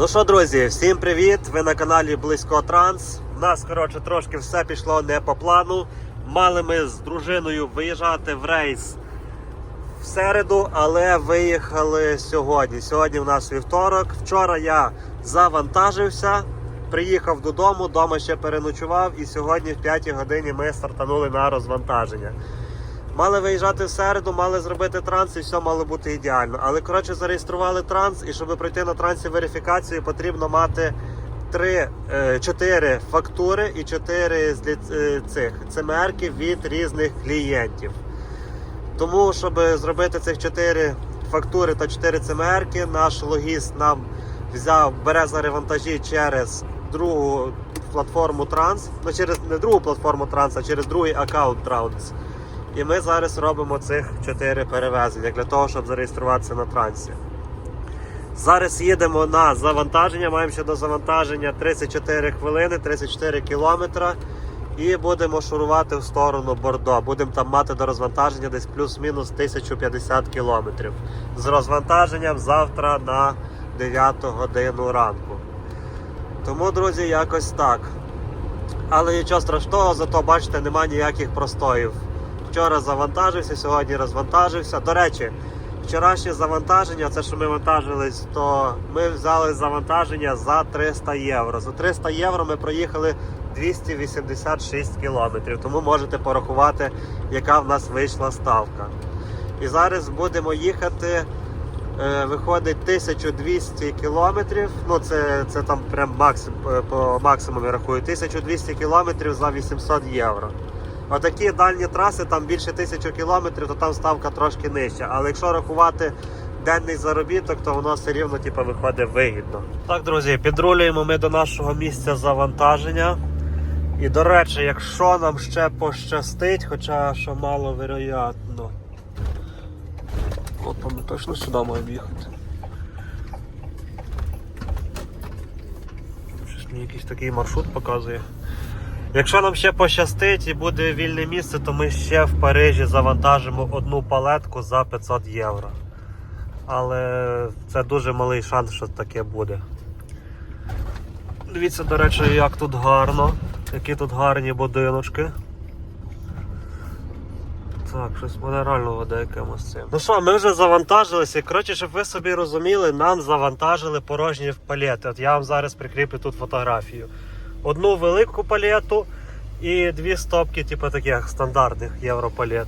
Ну що, друзі, всім привіт! Ви на каналі Близько Транс. У нас, коротше, трошки все пішло не по плану. Мали ми з дружиною виїжджати в рейс в середу, але виїхали сьогодні. Сьогодні у нас вівторок. Вчора я завантажився, приїхав додому, вдома ще переночував, і сьогодні в 5 годині ми стартанули на розвантаження. Мали виїжджати в середу, мали зробити транс і все мало бути ідеально. Але коротше зареєстрували транс, і щоб пройти на трансі верифікацію, потрібно мати 3, 4 фактури і 4 з е, цих цимерки від різних клієнтів. Тому, щоб зробити цих 4 фактури та 4 цимерки, наш логіст нам взяв, бере за ревантажі через другу платформу Транс, ну через не другу платформу Транс, а через другий аккаунт Транс. І ми зараз робимо цих 4 перевезення для того, щоб зареєструватися на трансі. Зараз їдемо на завантаження. Маємо ще до завантаження 34 хвилини, 34 кілометра. І будемо шурувати в сторону Бордо. Будемо там мати до розвантаження десь плюс-мінус 1050 кілометрів. З розвантаженням завтра на 9 годину ранку. Тому, друзі, якось так. Але нічого страшного, зато бачите, нема ніяких простоїв. Вчора завантажився, сьогодні розвантажився. До речі, вчорашнє завантаження, це що ми вантажились, то ми взяли завантаження за 300 євро. За 300 євро ми проїхали 286 кілометрів. Тому можете порахувати, яка в нас вийшла ставка. І зараз будемо їхати. е, Виходить 1200 кілометрів. Ну це, це там прям максим, е, по максимумі рахую. 1200 кілометрів за 800 євро. Отакі дальні траси, там більше 1000 кілометрів, то там ставка трошки нижча. Але якщо рахувати денний заробіток, то воно все рівно типу, виходить вигідно. Так, друзі, підрулюємо ми до нашого місця завантаження. І до речі, якщо нам ще пощастить, хоча що мало вероятно. От ми точно сюди маємо їхати. Щось мені якийсь такий маршрут показує. Якщо нам ще пощастить і буде вільне місце, то ми ще в Парижі завантажимо одну палетку за 500 євро. Але це дуже малий шанс, що таке буде. Дивіться, до речі, як тут гарно, які тут гарні будиночки. Так, щось мене реально веде якимось цим. Ну що, ми вже завантажилися. Коротше, щоб ви собі розуміли, нам завантажили порожні палети. От я вам зараз прикріплю тут фотографію. Одну велику палету і дві стопки, типу таких стандартних європалет.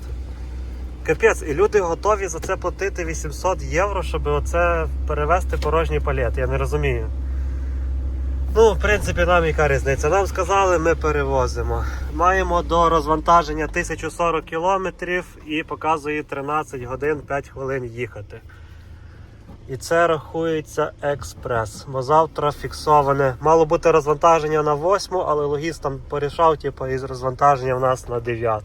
Капець, і люди готові за це платити 800 євро, щоб оце перевезти порожні палети. Я не розумію. Ну, в принципі, нам яка різниця. Нам сказали, ми перевозимо. Маємо до розвантаження 1040 кілометрів і показує 13 годин 5 хвилин їхати. І це рахується експрес. Бо завтра фіксоване. Мало бути розвантаження на 8, але логіст там порішав, типу, із розвантаження в нас на 9.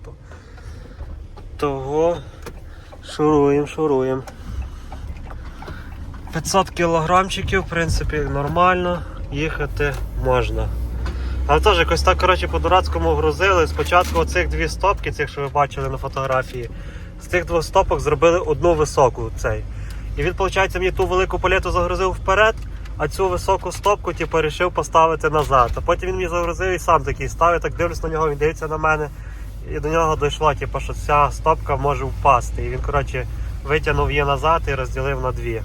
Того шуруємо, шуруємо. 500 кілограмчиків, в принципі, нормально їхати можна. Але теж якось так коротше, по-дурацькому грузили. Спочатку оцих дві стопки, цих, що ви бачили на фотографії, з цих двох стопок зробили одну високу цей. І він, виходить, мені ту велику палету загрузив вперед, а цю високу стопку типу, вирішив поставити назад. А потім він мені загрузив і сам такий став, так дивлюсь на нього, він дивиться на мене. І до нього дійшло, типу, що ця стопка може впасти. І він, коротше, витягнув її назад і розділив на дві.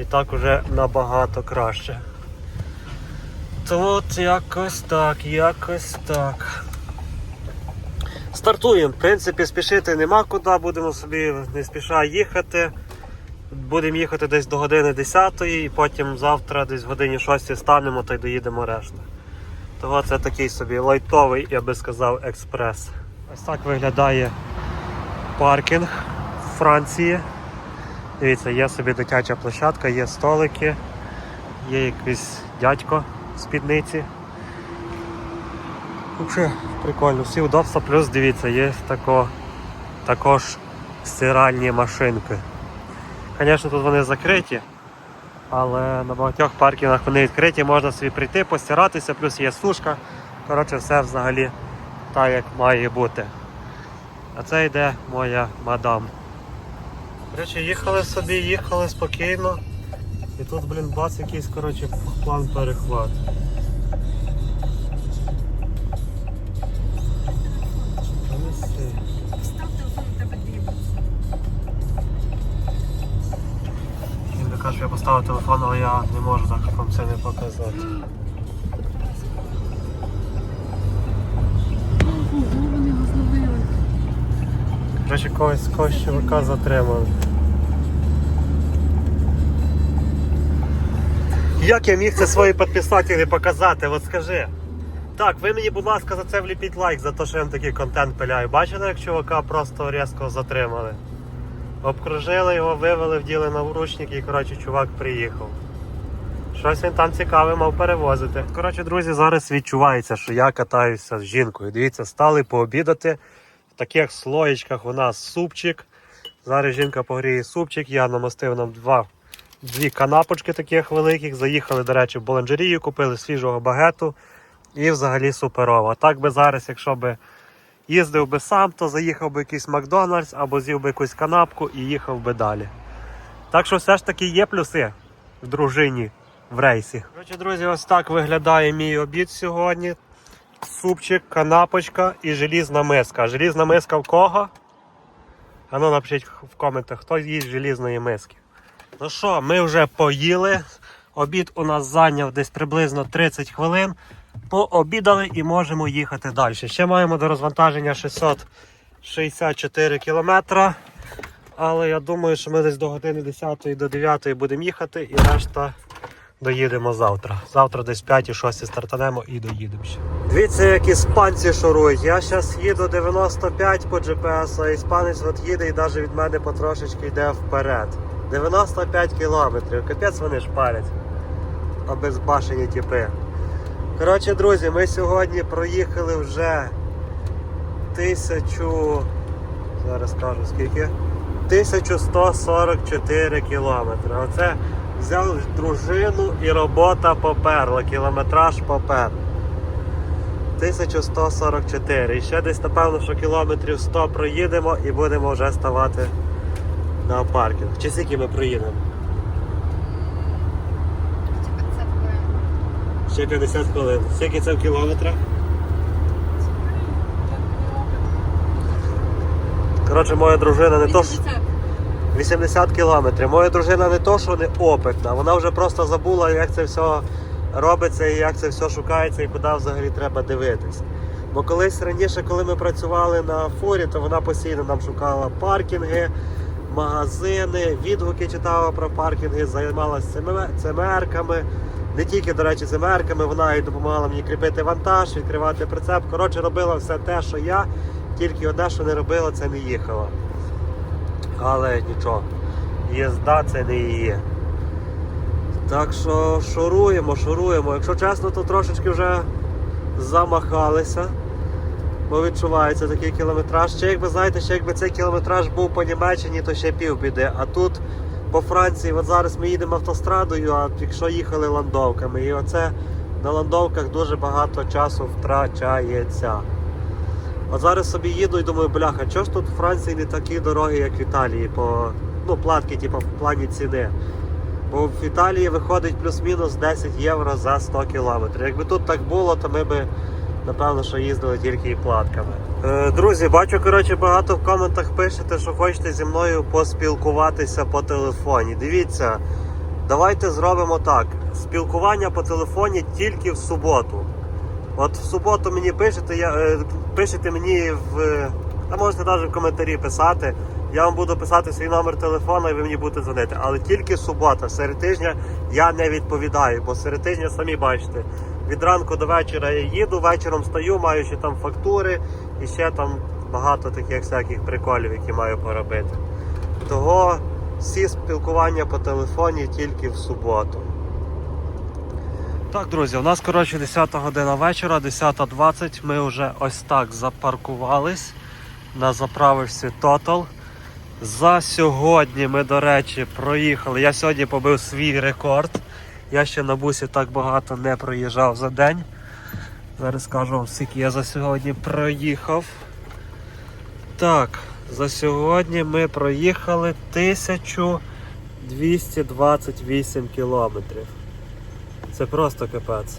І так уже набагато краще. То якось так, якось так. Стартуємо. В принципі, спішити нема куди, будемо собі не спіша їхати. Будемо їхати десь до години 10 і потім завтра десь в годині 6 станемо та й доїдемо решта. Того це такий собі лайтовий, я би сказав, експрес. Ось так виглядає паркінг в Франції. Дивіться, є собі дитяча площадка, є столики, є якийсь дядько в спідниці. Взагалі прикольно, всі удобства, плюс дивіться, є тако, також стиральні машинки. Звісно, тут вони закриті, але на багатьох паркінгах вони відкриті, можна собі прийти, постиратися, плюс є сушка. Коротше, все взагалі так, як має бути. А це йде моя мадам. Речі, їхали собі, їхали спокійно. І тут, блін, бац, якийсь, коротше, план перехват. Що я поставив телефон, але я не можу так вам це не показати. Ого, вони. Коротше, когось когось чувака затримали. Як я міг це свої підписателі показати? От скажи. Так, ви мені, будь ласка, за це вліпіть лайк, за те, що я вам такий контент пиляю. Бачили, як чувака просто різко затримали? Обкружили його, вивели, вділи на вручник і, коротше, чувак приїхав. Щось він там цікаве мав перевозити. Коротше, друзі, зараз відчувається, що я катаюся з жінкою. Дивіться, стали пообідати. В таких слоєчках у нас супчик. Зараз жінка погріє супчик, я намастив нам два, дві канапочки таких великих. Заїхали, до речі, в Боланджерію, купили свіжого багету і взагалі суперово. Так би зараз, якщо би їздив би сам, то заїхав би якийсь Макдональдс або з'їв би якусь канапку і їхав би далі. Так що все ж таки є плюси в дружині в рейсі. Коротше, друзі, ось так виглядає мій обід сьогодні. Супчик, канапочка і желізна миска. Желізна миска в кого? А ну напишіть в коментах, хто їсть желізної миски. Ну що, ми вже поїли. Обід у нас зайняв десь приблизно 30 хвилин. Пообідали і можемо їхати далі. Ще маємо до розвантаження 664 кілометра. Але я думаю, що ми десь до години 10 до 9 будемо їхати і решта доїдемо завтра. Завтра десь 5-6 стартанемо і доїдемо ще. Дивіться, як іспанці шурують. Я зараз їду 95 по GPS, а іспанець от їде і навіть від мене потрошечки йде вперед. 95 кілометрів. Капець вони шпарять. Обезбашені тіпи. Коротше, друзі, ми сьогодні проїхали вже тисячу. Зараз скажу скільки. 1144 кілометри. Оце взяв дружину і робота поперла. Кілометраж попер. 1144. І ще десь, напевно, що кілометрів 100 проїдемо і будемо вже ставати на паркінг. Чи скільки ми проїдемо? Ще 50 хвилин. Скільки це в кілометрах? Коротше, моя дружина не то що. 80 кілометрів. Моя дружина не то, що не опитна, вона вже просто забула, як це все робиться і як це все шукається і куди взагалі треба дивитись. Бо колись раніше, коли ми працювали на фурі, то вона постійно нам шукала паркінги, магазини, відгуки читала про паркінги, займалася ЦМРками. Не тільки, до речі, ЦМРками, вона і допомагала мені кріпити вантаж, відкривати прицеп. Коротше, робила все те, що я, тільки одне, що не робила, це не їхала. Але нічого, їзда це не її. Так що шуруємо, шуруємо. Якщо чесно, то трошечки вже замахалися. Бо відчувається такий кілометраж. Ще якби знаєте, ще якби цей кілометраж був по Німеччині, то ще півбіди. А тут по Франції, от зараз ми їдемо автострадою, а якщо їхали ландовками. І оце на ландовках дуже багато часу втрачається. От зараз собі їду і думаю, бляха, чого ж тут в Франції не такі дороги, як в Італії, по ну, платки, типу, в плані ціни. Бо в Італії виходить плюс-мінус 10 євро за 100 кілометрів. Якби тут так було, то ми би напевно що їздили тільки і платками. Е, друзі, бачу, коротше, багато в коментах пишете, що хочете зі мною поспілкуватися по телефоні. Дивіться, давайте зробимо так: спілкування по телефоні тільки в суботу. От в суботу мені пишете, я, е, пишете мені в. А можете навіть в коментарі писати. Я вам буду писати свій номер телефону і ви мені будете дзвонити. Але тільки субота, серед тижня я не відповідаю, бо серед тижня самі бачите. Від ранку до вечора я їду, вечором стаю, маю ще там фактури і ще там багато таких всяких приколів, які маю поробити. Того всі спілкування по телефоні тільки в суботу. Так, друзі, у нас коротше 10 година вечора, 10.20. Ми вже ось так запаркувались на заправочці Total. За сьогодні ми, до речі, проїхали. Я сьогодні побив свій рекорд. Я ще на бусі так багато не проїжджав за день. Зараз скажу вам, скільки я за сьогодні проїхав. Так, за сьогодні ми проїхали 228 кілометрів. Це просто капець.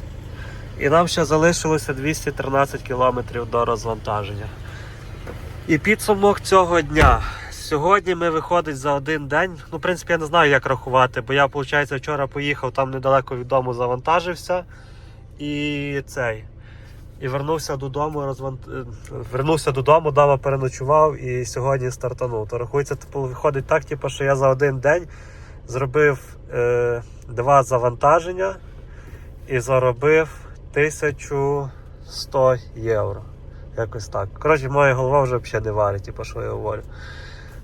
І нам ще залишилося 213 кілометрів до розвантаження. І підсумок цього дня. Сьогодні ми виходить за один день. Ну, в принципі, я не знаю, як рахувати, бо я, виходить, вчора поїхав там недалеко від дому, завантажився. І цей. І вернувся додому, розвант... е, вернувся додому, дома переночував і сьогодні стартанув. То рахується, типу, виходить так, типу, що я за один день зробив е, два завантаження і заробив 1100 євро. Якось так. Коротше, моя голова вже взагалі не варить, типу, що я говорю.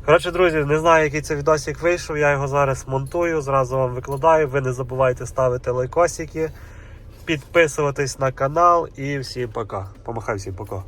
Коротше, друзі, не знаю, який це відосик вийшов. Я його зараз монтую, зразу вам викладаю. Ви не забувайте ставити лайкосики, підписуватись на канал і всім пока. Помахай всім пока.